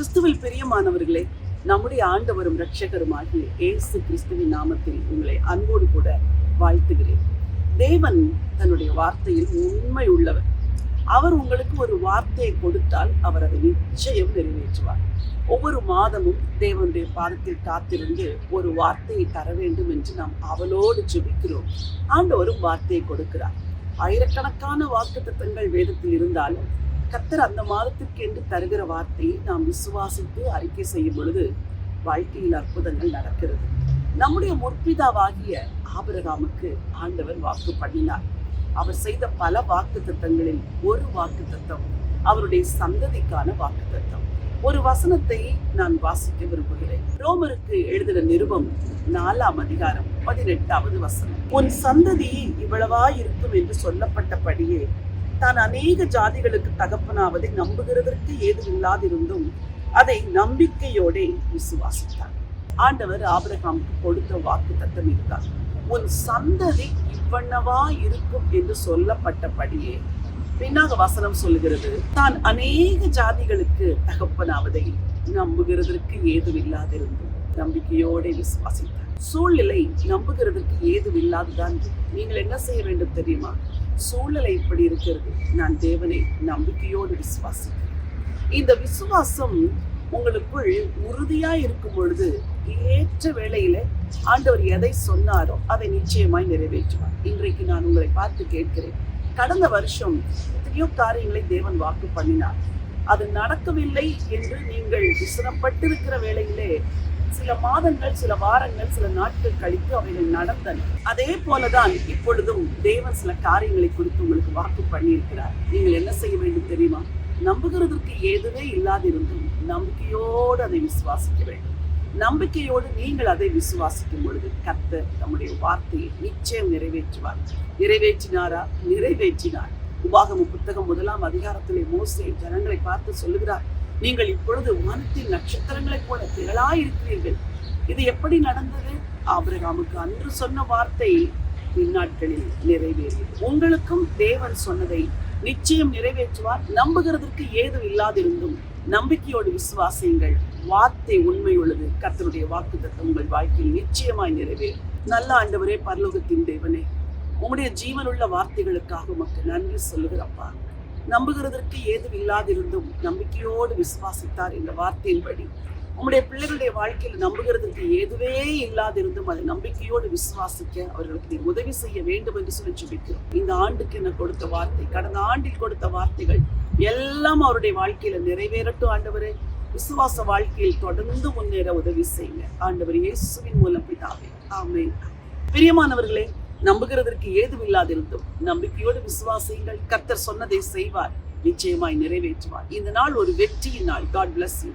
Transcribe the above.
கிறிஸ்துவில் பிரியமானவர்களே நம்முடைய ஆண்டவரும் ரட்சகருமாகிய இயேசு கிறிஸ்துவின் நாமத்தில் உங்களை அன்போடு கூட வாழ்த்துகிறேன். தேவன் தன்னுடைய வார்த்தையில் உண்மை உள்ளவர். அவர் உங்களுக்கு ஒரு வார்த்தையை கொடுத்தால் அவர் அதை நிச்சயம் நிறைவேற்றுவார். ஒவ்வொரு மாதமும் தேவனுடைய பாதத்தில் காத்திருந்து ஒரு வார்த்தையை தர வேண்டும் என்று நாம் அவளோடு ஜெபிக்கிறோம். ஆண்டவரும் வார்த்தையை கொடுக்கிறார். ஆயிரக்கணக்கான வாக்குத்தத்தங்கள் வேதத்தில் இருந்தாலும் கத்தர் அந்த மாதத்திற்கு என்று தருகிற வார்த்தையை நாம் விசுவாசித்து அறிக்கை செய்யும் பொழுது வாழ்க்கையில் அற்புதங்கள் நடக்கிறது. நம்முடைய முற்பிதாவாகிய ஆபிரகாமுக்கு ஆண்டவர் வாக்கு பண்ணினார். அவர் செய்த பல வாக்கு தத்தங்களில் ஒரு வாக்கு தத்தம் அவருடைய சந்ததிக்கான வாக்கு தத்தம். ஒரு வசனத்தை நான் வாசிக்க விரும்புகிறேன். ரோமருக்கு எழுதின நிருபம் நாலாம் அதிகாரம் பதினெட்டாவது வசனம். உன் சந்ததி இவ்வளவா இருக்கும் என்று சொல்லப்பட்டபடியே தான் அநேக ஜாதிகளுக்கு தகப்பனாவதை நம்புகிறதற்கு ஏதுமில்லாதிருந்தும் அதை நம்பிக்கையோடே விசுவாசித்தார். ஆண்டவர் ஆபிரகாமுக்கு கொடுத்த வாக்கு தத்தம் இதுதான். உன் சந்ததி இவ்வண்ணவா இருக்கும் என்று சொல்லப்பட்டபடியே பின்னாக வசனம் சொல்லுகிறது தான் அநேக ஜாதிகளுக்கு தகப்பனாவதை நம்புகிறதற்கு ஏதுமில்லாதிருந்தும் நம்பிக்கையோட விசுவாசித்தார். சூழ்நிலை நம்புகிறதற்கு ஏதுமில்லாதுதான் நீங்கள் என்ன செய்ய வேண்டும் தெரியுமா? சூழ்நிலை இப்படி இருக்கிறது. நான் தேவனை நம்பிக்கையோடு விசுவாசிக்கிறேன். இந்த விசுவாசம் உங்களுக்குள் உறுதியா இருக்கும் பொழுது ஏற்ற வேளையில ஆண்டவர் எதை சொன்னாரோ அதை நிச்சயமாய் நிறைவேற்றுவார். இன்றைக்கு நான் உங்களை பார்த்து கேட்கிறேன். கடந்த வருஷம் எத்தனையோ காரியங்களை தேவன் வாக்கு பண்ணினார். அது நடக்கவில்லை என்று நீங்கள் விசனப்பட்டிருக்கிற வேளையிலே சில மாதங்கள் சில வாரங்கள் சில நாட்கள் கழித்து அவைகள் நடந்தன. அதே போலதான் இப்பொழுதும் தேவன் சில காரியங்களை குறித்து உங்களுக்கு வாக்கு பண்ணியிருக்கிறார். நீங்கள் என்ன செய்ய வேண்டும் தெரியுமா? நம்புகிறதுக்கு ஏதுவே இல்லாதிருந்தும் நம்பிக்கையோடு அதை விசுவாசிக்க வேண்டும். நம்பிக்கையோடு நீங்கள் அதை விசுவாசிக்கும் பொழுது கர்த்தர் நம்முடைய வார்த்தையை நிச்சயம் நிறைவேற்றுவார். நிறைவேற்றினாரா? நிறைவேற்றினார். உபாகம புத்தகம் முதலாம் அதிகாரத்திலே மோசே ஜனங்களை பார்த்து சொல்லுகிறார். நீங்கள் இப்பொழுது வானத்தின் நட்சத்திரங்களைப் போல திரளாயிருக்கிறீர்கள். இது எப்படி நடந்தது? ஆபிரகாமுக்கு அன்று சொன்ன வார்த்தை இந்நாட்களில் நிறைவேறியது. உங்களுக்கும் தேவன் சொன்னதை நிச்சயம் நிறைவேற்றுவார். நம்புகிறதற்கு ஏதும் இல்லாதிருந்தும் நம்பிக்கையோடு விசுவாசியுங்கள். வார்த்தை உண்மை உள்ளது கர்த்தருடைய வாக்கு உங்கள் வாழ்க்கையில் நிச்சயமாய் நிறைவேறும். நல்ல ஆண்டவரே பரலோகத்தின் தேவனே உம்முடைய ஜீவனுள்ள வார்த்தைகளுக்காக உமக்கு நன்றி சொல்லுகிறப்பா. நம்புகிறதற்கு ஏதும் இல்லாதிருந்தும் நம்பிக்கையோடு விசுவாசித்தார் என்ற வார்த்தையின்படி உங்களுடைய பிள்ளைகளுடைய வாழ்க்கையில் நம்புகிறதற்கு ஏதுவே இல்லாதிருந்தும் அதை நம்பிக்கையோடு விசுவாசிக்க அவர்களுக்கு உதவி செய்ய வேண்டும் என்று சொல்லி சொல்லிக்கிறோம் இந்த ஆண்டுக்கு என்ன கொடுத்த வார்த்தை கடந்த ஆண்டில் கொடுத்த வார்த்தைகள் எல்லாம் அவருடைய வாழ்க்கையில நிறைவேறட்டும் ஆண்டவரே. விசுவாச வாழ்க்கையில் தொடர்ந்து முன்னேற உதவி செய்யுங்க. ஆண்டவர் இயேசுவின் மூலம் பிதாவே. ஆமே பிரியமானவர்களே நம்புகிறதற்கு ஏதும் இல்லாதிருந்தும் நம்பிக்கையோடு விசுவாசியுங்கள். கர்த்தர் சொன்னதை செய்வார் நிச்சயமாய் நிறைவேற்றுவார். இந்த நாள் ஒரு வெற்றியின் நாள். God bless you